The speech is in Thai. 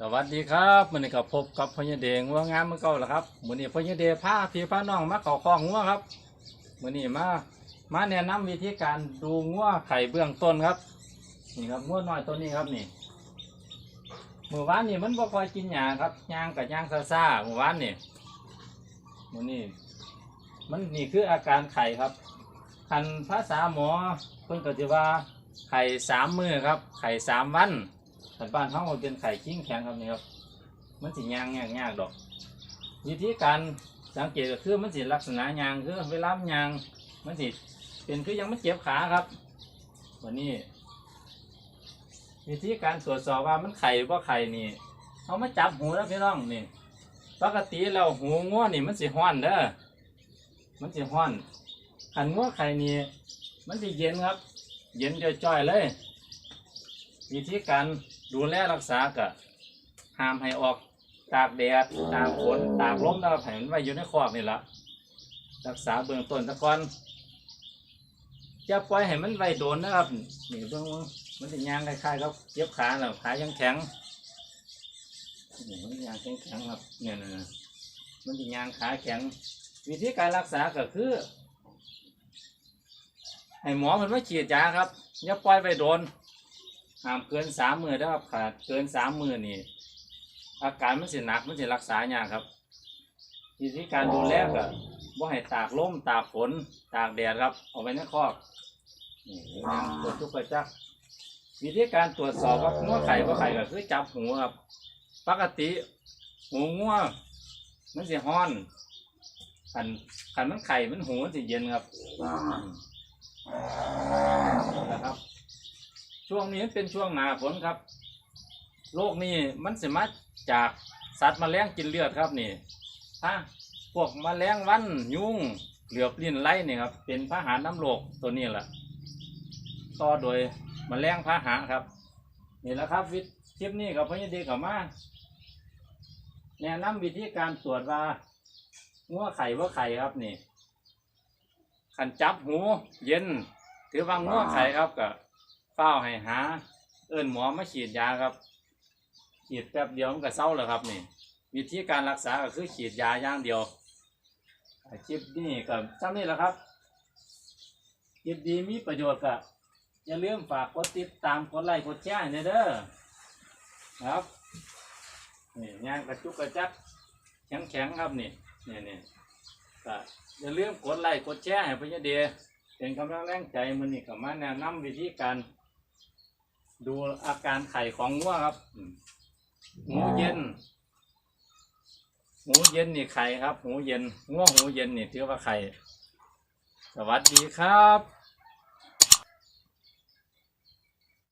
สวัสดีครับมันนี้ก็พบกับพญเดงว่างามเมื่อเก่าแล้วครับมื้อนี้พญเดพาพี่พาน้องมาเข้าคอกงัวครับมื้อนี้มามาแนะนำวิธีการดูงัวไข่เบื้องต้นครับ นี่ครับงัวน้อยตัวนี้ครับนี่เมื่อวานนี่มันบ่ค่อยกินหญ้าครับย่างกับย่างซ่าเมื่อวานนี่มือนี้มันนี่คืออาการไข่ครับคันภาษาหมอเพิ่นก็สิว่าไข่สามมือครับ ไข่สามวัน แต่บ้านเขามันเป็นไข่กิ้งแข็งครับนี่ครับ มันสิยางยางยากดอก วิธีการสังเกตก็คือมันสิลักษณะยางคือเวลามันยางมันสิเป็นคือยังไม่เจ็บขาครับวันนี้วิธีการตรวจสอบว่ามันไข่ว่าไข่นี่เอามาจับหูแล้วพี่น้องนี่ปกติเราหูง้วนี่มันสิห้อนเด้อมันสิห้อนขันง้วไข่นี่มันสิเย็นครับ เย็นจ่อยๆเลยวิธีการ ดูแลรักษาก็ห้ามให้ออกตากแดดตากฝนตากลมนะครับให้มันไว้อยู่ในคอกนี่ละรักษาเบื้องต้นตะก่อนจะปล่อยให้มันไว้โดนนะครับนี่เบื้องมันจะยางคล้ายๆครับเย็บขาแล้วขายังแข็งนี่มันยางแข็งแข็งๆครับเนี่ยนะมันจะยางขาแข็ง วิธีการรักษาก็คือ ให้หมอมันมาฉีดยาครับอย่าปล่อยไปโดน ห้ามเกินสามมือนะครับขาดเกินสามมือนี่อาการมันสิหนักมันสิรักษายากครับวิธีการดูแลก็บ่ให้ตากลมตากฝนตากแดดครับเอาไว้ในคอกนี่ตรวจทุกประจักษ์วิธีการตรวจสอบว่างัวไข่ว่าไข่ก็คือจับหูครับ ปกติหูงัวมันสิฮ้อนขันขันมันไข่มันหูมันสิเย็นครับ ช่วงนี้เป็นช่วงหนาฝนครับ โรคนี้มันสมาจากสัตว์มแมลงกินเลือดครับนี่ถ้าพวกมแมลงวันยุงเหลือบลิ้นไล่นี่ครับ เป็นพาหาน้ำโรคตัวนี้แหละต่อโดยมแมลงพาหะครับ นี่แหละครับวิธีคลิปนี้กับพญดีกับมาแนะนำวิธีการตรวจว่างัวไข่ว่าไข่ครับนี่ขันจับหูเย็น ถือว่างัวไข่ครับกับ เฝ้าให้หา เอิ้นหมอมาฉีดยาครับ ฉีดแป๊บเดียวมันก็เศร้าแล้วครับนี่ วิธีการรักษาก็คือฉีดยาอย่างเดียวคลิปนี้ก็ซ้ำนี่แหละครับคลิปดีมีประโยชน์ก็อย่าลืมฝากกดติดตามกดไลค์กดแชร์ให้เด้อครับนี่ยางกระจุกกระจักแข็งแข็งครับนี่นี่นี่ก็อย่าลืมกดไลค์กดแชร์ให้พญเดชเป็นกำลังแรงใจมันนี่กับมาแนะนำวิธีการ ดูอาการไข่ของงัวครับอืมหูเย็น หูเย็นนี่ไข่ครับ หูเย็นงัวหูเย็นนี่ถือว่าไข่ สวัสดีครับ